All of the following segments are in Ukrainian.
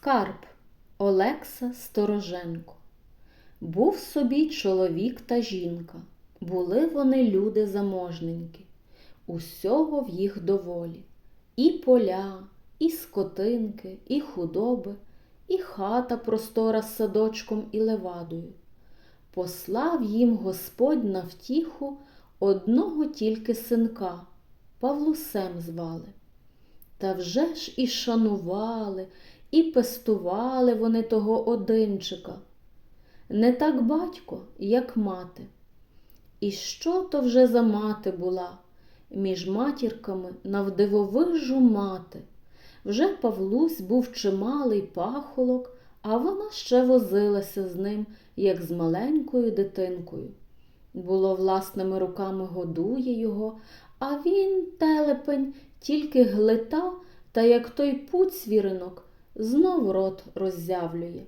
Скарб Олекса Стороженко. Був собі чоловік та жінка. Були вони люди заможненькі, усього в їх доволі. І поля, і скотинки, і худоби, і хата простора з садочком і левадою. Послав їм Господь на втіху одного тільки синка, Павлусем звали. Та вже ж і шанували, і пестували вони того одинчика. Не так батько, як мати. І що то вже за мати була, між матірками навдивовижу мати. Вже Павлусь був чималий пахолок, а вона ще возилася з ним, як з маленькою дитинкою. Було, власними руками годує його, а він, телепень, тільки глита, та як той путь свіринок, знов рот роззявлює.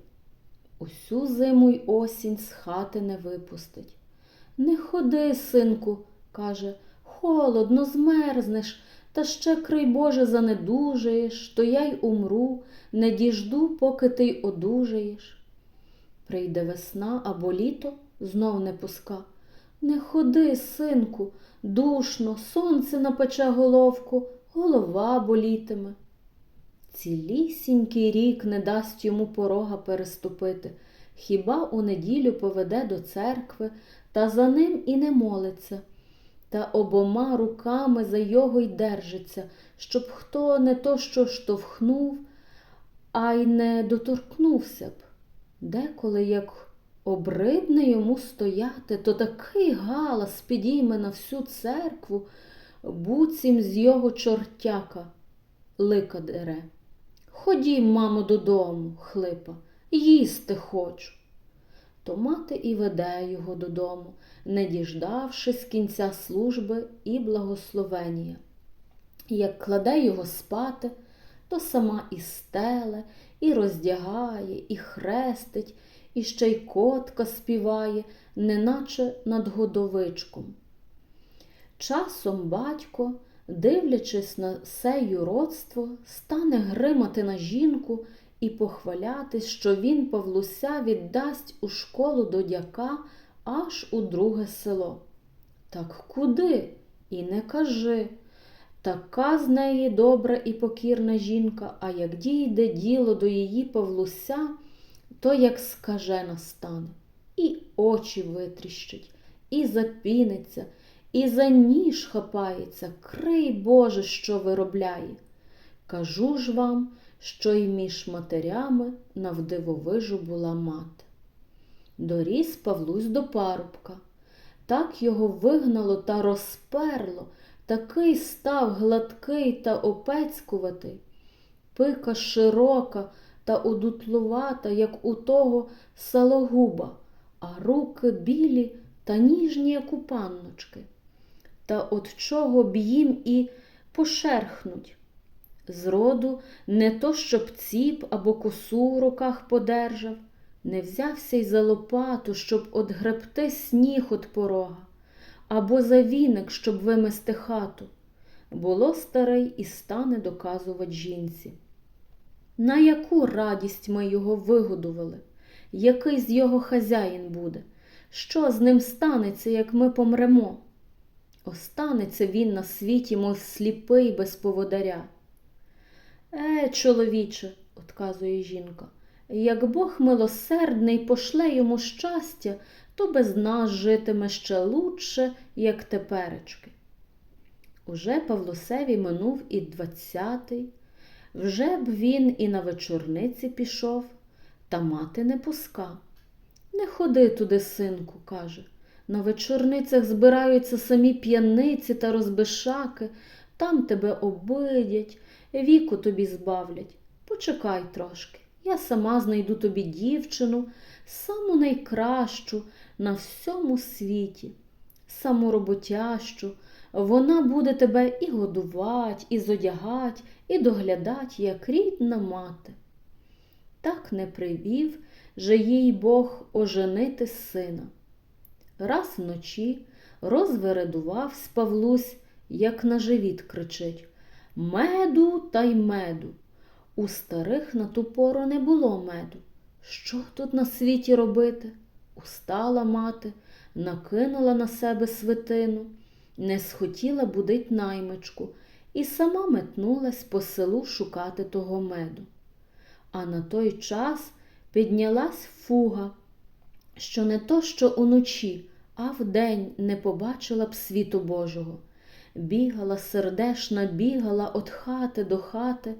Усю зиму й осінь з хати не випустить. Не ходи, синку, каже, холодно, змерзнеш, та ще, крий Боже, занедужаєш, то я й умру, не діжду, поки ти й одужаєш. Прийде весна або літо, знов не пуска. Не ходи, синку, душно, сонце напече головку, голова болітиме. Цілісінький рік не дасть йому порога переступити, хіба у неділю поведе до церкви, та за ним і не молиться, та обома руками за його й держиться, щоб хто не то що штовхнув, а й не доторкнувся б. Деколи, як обридне йому стояти, то такий галас підійме на всю церкву, буцім з його чортяка лика дере. Ходім, мамо, додому, хлипа, їсти хочу. То мати і веде його додому, не діждавшись кінця служби і благословення. Як кладе його спати, то сама і стеле, і роздягає, і хрестить, і ще й котка співає, неначе над годовичком. Часом батько, дивлячись на се юродство, стане гримати на жінку і похвалятись, що він Павлуся віддасть у школу до дяка аж у друге село. Так куди? І не кажи. Така з неї добра і покірна жінка, а як дійде діло до її Павлуся, то як скажена стане, і очі витріщить, і запіниться, і за ніж хапається, крий Боже, що виробляє. Кажу ж вам, що й між матерями навдивовижу була мати. Доріс Павлусь до парубка. Так його вигнало та розперло, такий став гладкий та опецькуватий, пика широка та удутлувата, як у того салогуба, а руки білі та ніжні, як у панночки. Та от чого б їм і пошерхнуть. Зроду, не то щоб ціп або косу в руках подержав, не взявся й за лопату, щоб одгребти сніг от порога, або за віник, щоб вимести хату. Було старий і стане доказувати жінці. На яку радість ми його вигодували, який з його хазяїн буде, що з ним станеться, як ми помремо? Останеться він на світі, мов сліпий без поводаря. Е, чоловіче, отказує жінка, як Бог милосердний пошле йому щастя, то без нас житиме ще лучше, як теперечки. Уже Павлусеві минув і двадцятий, вже б він і на вечорниці пішов, та мати не пуска. Не ходи туди, синку, каже. На вечорницях збираються самі п'яниці та розбишаки, там тебе обидять, віку тобі збавлять. Почекай трошки, я сама знайду тобі дівчину, саму найкращу на всьому світі, саму роботящу. Вона буде тебе і годувати, і зодягать, і доглядать, як рідна мати. Так не привів же їй Бог оженити сина. Раз вночі розвередувавсь Павлусь, як на живіт кричить Меду та й меду. У старих на ту пору не було меду. Що тут на світі робити? Устала мати, накинула на себе свитину, не схотіла будить наймичку і сама метнулась по селу шукати того меду. А на той час піднялась фуга, що не то що уночі, а вдень не побачила б світу Божого. Бігала сердешна, бігала от хати до хати,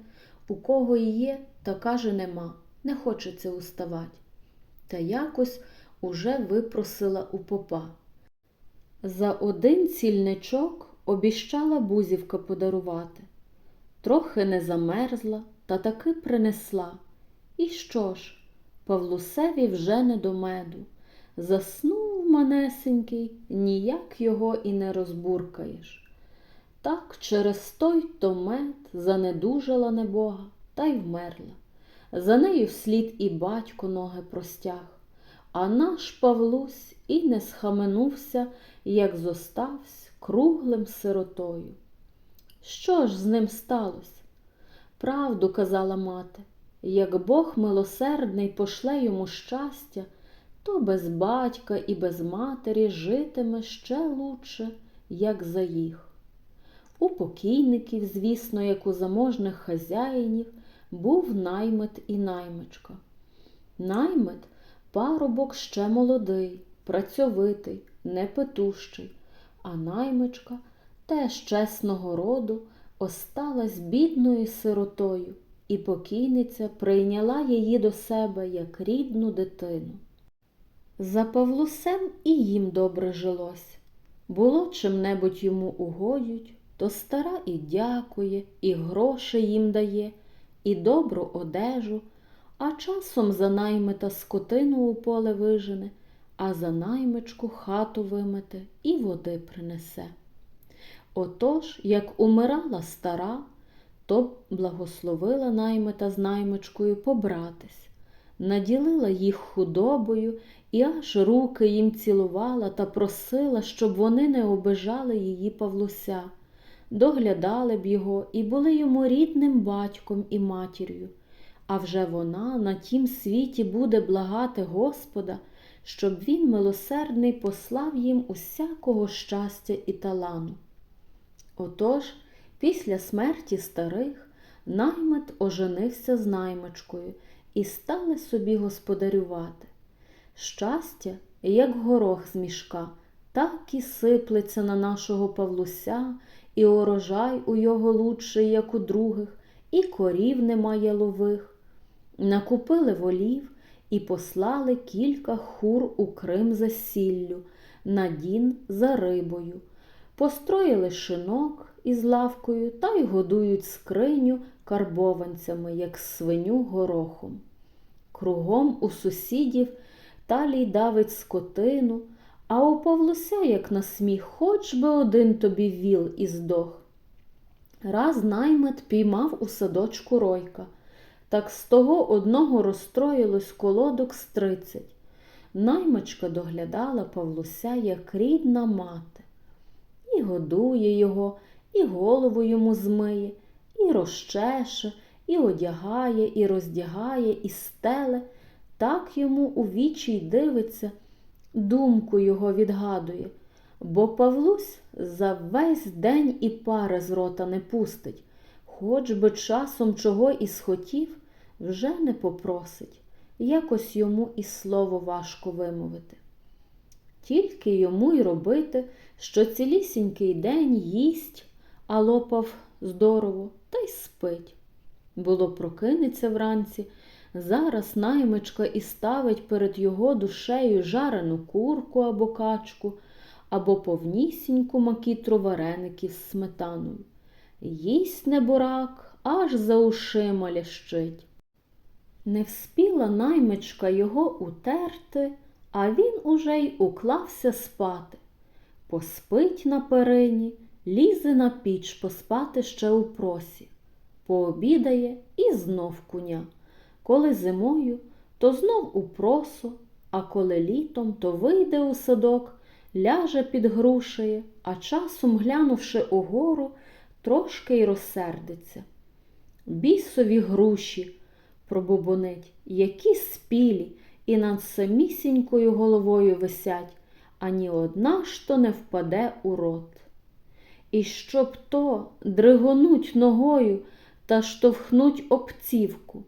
у кого і є, та каже нема, не хочеться уставать. Та якось уже випросила у попа. За один цільничок обіщала бузівка подарувати. Трохи не замерзла, та таки принесла. І що ж, Павлусеві вже не до меду. Заснув манесенький, ніяк його і не розбуркаєш. Так через той то мед занедужала небога та й вмерла. За нею вслід і батько ноги простяг, а наш Павлусь і не схаменувся, як зоставсь круглим сиротою. Що ж з ним сталося? Правду казала мати, як Бог милосердний пошле йому щастя, то без батька і без матері житиме ще лучше, як за їх. У покійників, звісно, як у заможних хазяїнів, був наймит і наймичка. Наймит парубок ще молодий, працьовитий, непетущий, а наймичка теж чесного роду осталась бідною сиротою, і покійниця прийняла її до себе як рідну дитину. За Павлусем і їм добре жилось. Було чим-небудь йому угодють, то стара і дякує, і гроші їм дає, і добру одежу, а часом за наймита скотину у поле вижене, а за наймичку хату вимете і води принесе. Отож, як умирала стара, то благословила наймита з наймичкою побратись, наділила їх худобою і аж руки їм цілувала та просила, щоб вони не обижали її Павлуся, доглядали б його і були йому рідним батьком і матір'ю. А вже вона на тім світі буде благати Господа, щоб він милосердний послав їм усякого щастя і талану. Отож, після смерті старих наймит оженився з наймичкою і стали собі господарювати. Щастя, як горох з мішка, так і сиплеться на нашого Павлуся, і урожай у його лучший, як у других, і корів немає лових. Накупили волів і послали кілька хур у Крим за сіллю, на дін за рибою. Построїли шинок із лавкою та й годують скриню карбованцями, як свиню горохом. Кругом у сусідів талій давить скотину, а у Павлуся, як на сміх, хоч би один тобі віл і здох. Раз наймит піймав у садочку ройка, так з того одного розстроїлось колодок з тридцять. Наймичка доглядала Павлуся, як рідна мати, і годує його, і голову йому змиє, і розчеше, і одягає, і роздягає, і стеле, так йому у вічі й дивиться, думку його відгадує, бо Павлусь за весь день і пари з рота не пустить, хоч би часом чого і схотів, вже не попросить, якось йому і слово важко вимовити. Тільки йому й робити, що цілісінький день їсть, а лопав здорово, та й спить. Було прокинеться вранці, зараз наймичка і ставить перед його душею жарену курку або качку, або повнісіньку макітру вареників з сметаною. Їсть неборак, аж за ушима лящить. Не вспіла наймичка його утерти, а він уже й уклався спати. Поспить на перині, лізе на піч поспати ще у просі, пообідає і знов куня. Коли зимою, то знов у просо, а коли літом, то вийде у садок, ляже під грушею, а часом, глянувши угору, трошки й розсердиться. Бісові груші, пробубонить, які спілі і над самісінькою головою висять, ані одна ж то не впаде у рот. І щоб то дригонуть ногою та штовхнуть обцівку,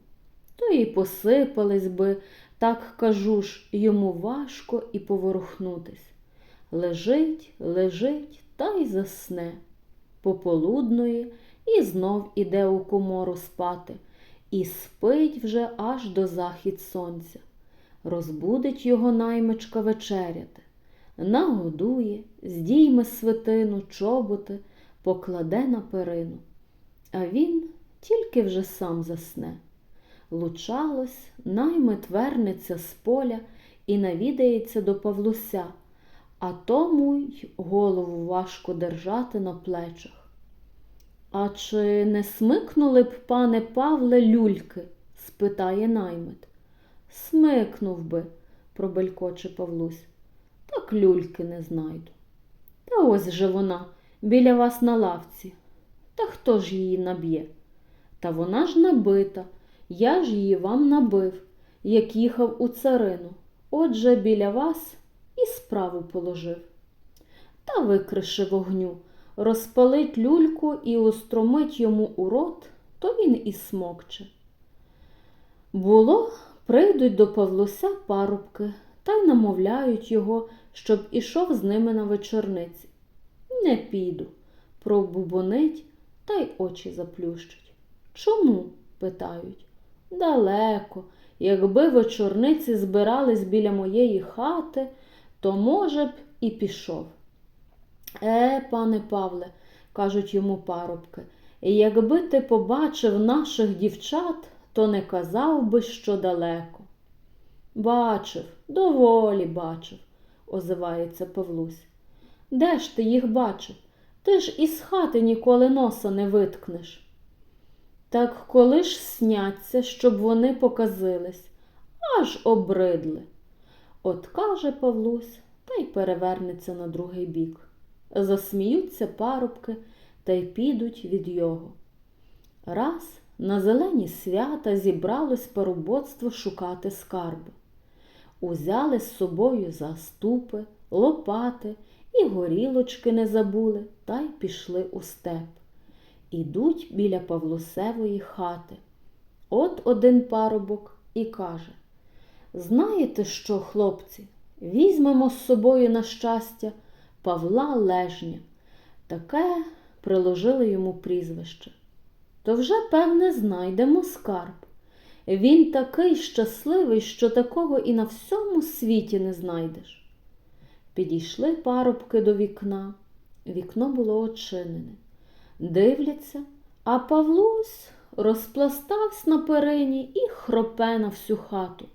то і посипались би, так кажу ж, йому важко і поворухнутись. Лежить, лежить та й засне. Пополудної і знов іде у комору спати, і спить вже аж до захід сонця. Розбудить його наймичка вечеряти, нагодує, здійме свитину, чоботи, покладе на перину. А він тільки вже сам засне. Лучалось, наймит вернеться з поля і навідається до Павлуся, а тому й голову важко держати на плечах. А чи не смикнули б, пане Павле, люльки? спитає наймит. Смикнув би, пробелькоче Павлусь. Так люльки не знайду. Та ось же вона біля вас на лавці. Та хто ж її наб'є? Та вона ж набита, я ж її вам набив, як їхав у царину. Отже, біля вас і справу положив. Та викриши вогню, розпалить люльку і устромить йому у рот, то він і смокче. Було, прийдуть до Павлуся парубки та й намовляють його, щоб ішов з ними на вечорниці. Не піду, пробубонить та й очі заплющить. Чому? питають. Далеко. Якби вечорниці збирались біля моєї хати, то, може б, і пішов. Е, пане Павле, кажуть йому парубки, якби ти побачив наших дівчат, то не казав би, що далеко. Бачив, доволі бачив, озивається Павлусь. Де ж ти їх бачив? Ти ж із хати ніколи носа не виткнеш. Так коли ж сняться, щоб вони показились, аж обридли. От каже Павлусь та й перевернеться на другий бік. Засміються парубки та й підуть від його. Раз на зелені свята зібралось парубоцтво шукати скарби. Узяли з собою заступи, лопати і горілочки не забули та й пішли у степ. Ідуть біля Павлусевої хати. От один парубок і каже Знаєте що, хлопці, візьмемо з собою на щастя Павла Лежня. Таке приложили йому прізвище. То вже, певне, знайдемо скарб. Він такий щасливий, що такого і на всьому світі не знайдеш. Підійшли парубки до вікна. Вікно було очинене. Дивляться, а Павлусь розпластався на перині і хропе на всю хату.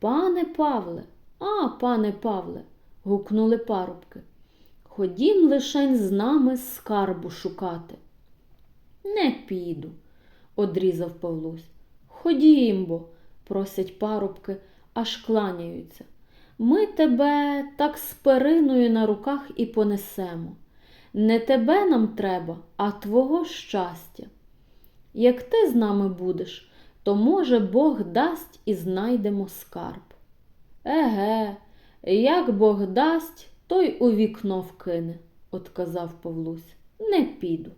Пане Павле, а, пане Павле, гукнули парубки. Ходім лишень з нами скарбу шукати. Не піду, одрізав Павлусь. Ходім бо, просять парубки, аж кланяються. Ми тебе так з периною на руках і понесемо. Не тебе нам треба, а твого щастя. Як ти з нами будеш, то, може, Бог дасть і знайдемо скарб. Еге, як Бог дасть, той у вікно вкине, отказав Павлусь. Не піду.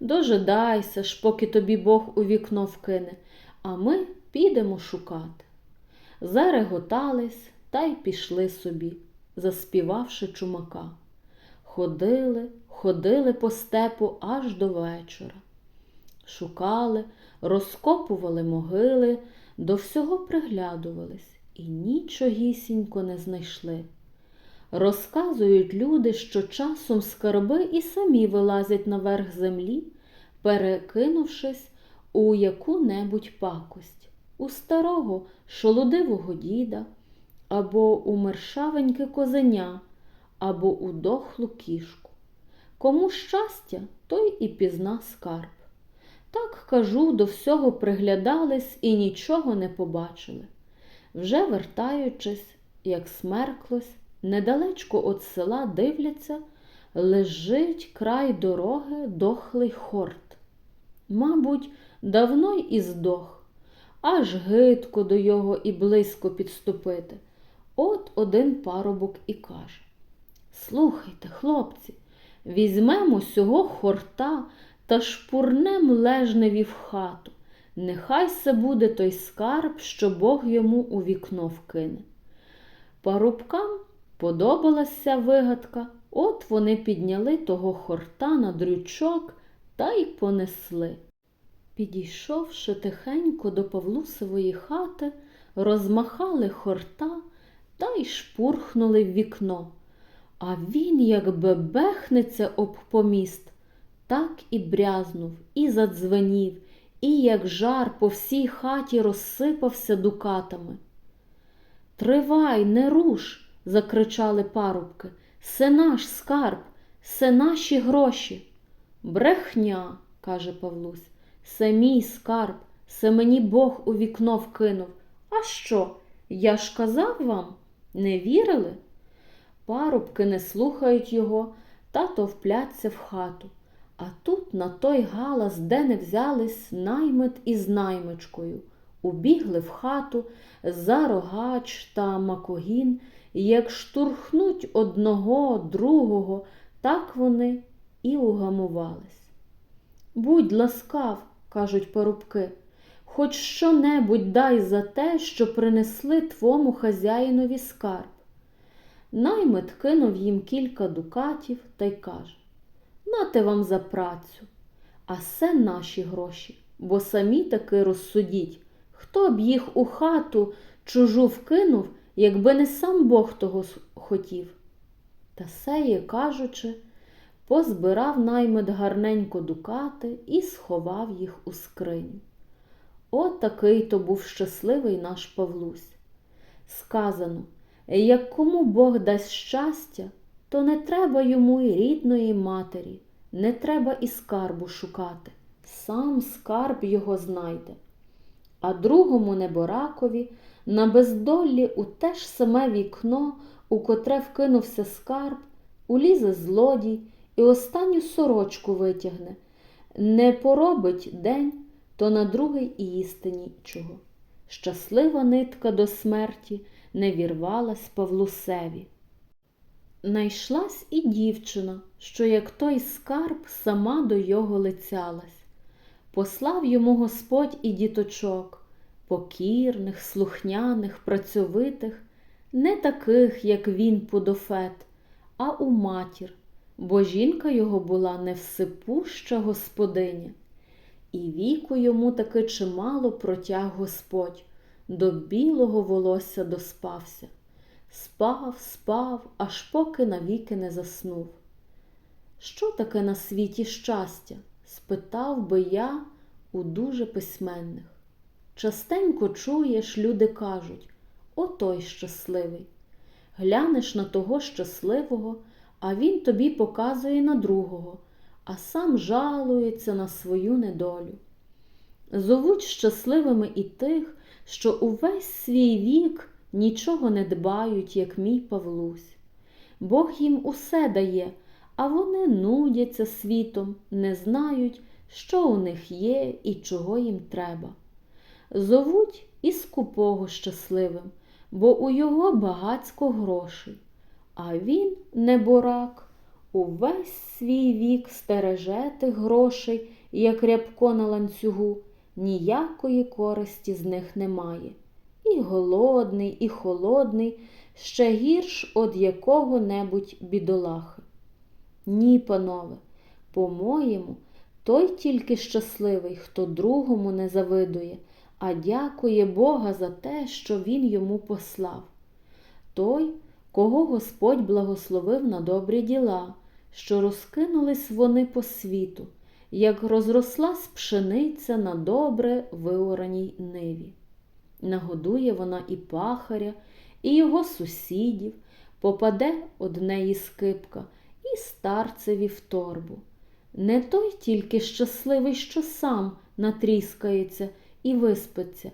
Дожидайся ж, поки тобі Бог у вікно вкине, а ми підемо шукати. Зареготались та й пішли собі, заспівавши чумака. Ходили, ходили по степу аж до вечора. Шукали, розкопували могили, до всього приглядувались і нічогісінько не знайшли. Розказують люди, що часом скарби і самі вилазять наверх землі, перекинувшись у яку-небудь пакость, у старого шолодивого діда, або у мершавеньке козеня, або у дохлу кішку. Кому щастя, той і пізна скарб. Так, кажу, до всього приглядались і нічого не побачили. Вже вертаючись, як смерклось, недалечко від села дивляться, лежить край дороги дохлий хорт. Мабуть, давно й здох, аж гидко до його і близько підступити. От один парубок і каже Слухайте, хлопці, візьмемо сього хорта та шпурнем лежневі в хату. Нехай се буде той скарб, що Бог йому у вікно вкине. Парубкам подобалася вигадка, от вони підняли того хорта на дрючок та й понесли. Підійшовши тихенько до Павлусової хати, розмахали хорта та й шпурхнули в вікно. А він, як бебехнеться об поміст, так і брязнув, і задзвенів, і як жар по всій хаті розсипався дукатами. Тривай, не руш, закричали парубки. Се наш скарб, се наші гроші. Брехня, каже Павлусь, се мій скарб, се мені Бог у вікно вкинув. А що? Я ж казав вам, не вірили? Парубки не слухають його, та товпляться в хату. А тут на той галас, де не взялись наймит із наймичкою. Убігли в хату за рогач та макогін, як штурхнуть одного, другого, так вони і угамувались. Будь ласкав, кажуть парубки, хоч що-небудь дай за те, що принесли твому хазяїнові скарб. Наймит кинув їм кілька дукатів та й каже Нате вам за працю, а це наші гроші, бо самі таки розсудіть, хто б їх у хату чужу вкинув, якби не сам Бог того хотів. Та сеє, кажучи, позбирав наймит гарненько дукати і сховав їх у скриню. От такий то був щасливий наш Павлусь. Сказано, як кому Бог дасть щастя, то не треба йому і рідної матері, не треба і скарбу шукати. Сам скарб його знайде. А другому неборакові на бездоллі у те ж саме вікно, у котре вкинувся скарб, улізе злодій і останню сорочку витягне. Не поробить день, то на другий і їсти нічого. Щаслива нитка до смерті не вірвалась Павлусеві. Найшлась і дівчина, що, як той скарб, сама до його лицялась. Послав йому Господь і діточок, покірних, слухняних, працьовитих, не таких, як він Пудофет, а у матір, бо жінка його була невсипуща господиня. І віку йому таки чимало протяг Господь, до білого волосся доспався. Спав, спав, аж поки навіки не заснув. Що таке на світі щастя? спитав би я у дуже письменних. Частенько чуєш, люди кажуть отой щасливий. Глянеш на того щасливого, а він тобі показує на другого, а сам жалується на свою недолю. Зовуть щасливими і тих, що увесь свій вік нічого не дбають, як мій Павлусь. Бог їм усе дає, а вони нудяться світом, не знають, що у них є і чого їм треба. Зовуть і скупого щасливим, бо у його багацько грошей, а він, неборак, увесь свій вік стереже тих грошей, як рябко на ланцюгу, ніякої користі з них немає. І голодний, і холодний, ще гірш од якого-небудь бідолахи. Ні, панове, по-моєму, той тільки щасливий, хто другому не завидує, а дякує Бога за те, що Він йому послав. Той, кого Господь благословив на добрі діла, що розкинулись вони по світу, як розрослась пшениця на добре виораній ниві. Нагодує вона і пахаря, і його сусідів, попаде од неї скипка і старцеві в торбу. Не той тільки щасливий, що сам натріскається і виспиться,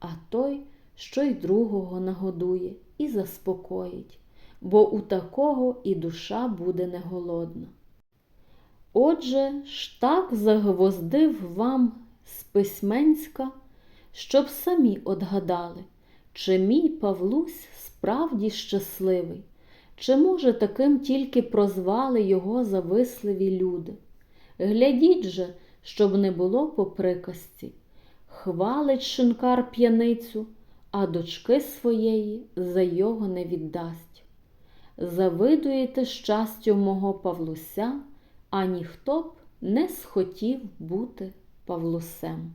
а той, що й другого нагодує і заспокоїть, бо у такого і душа буде не голодна. Отже ж так загвоздив вам з письменська, щоб самі одгадали, чи мій Павлусь справді щасливий, чи, може, таким тільки прозвали його зависливі люди. Глядіть же, щоб не було по приказці. Хвалить шинкар п'яницю, а дочки своєї за його не віддасть. Завидуєте щастю мого Павлуся, а ніхто б не схотів бути Павлусем.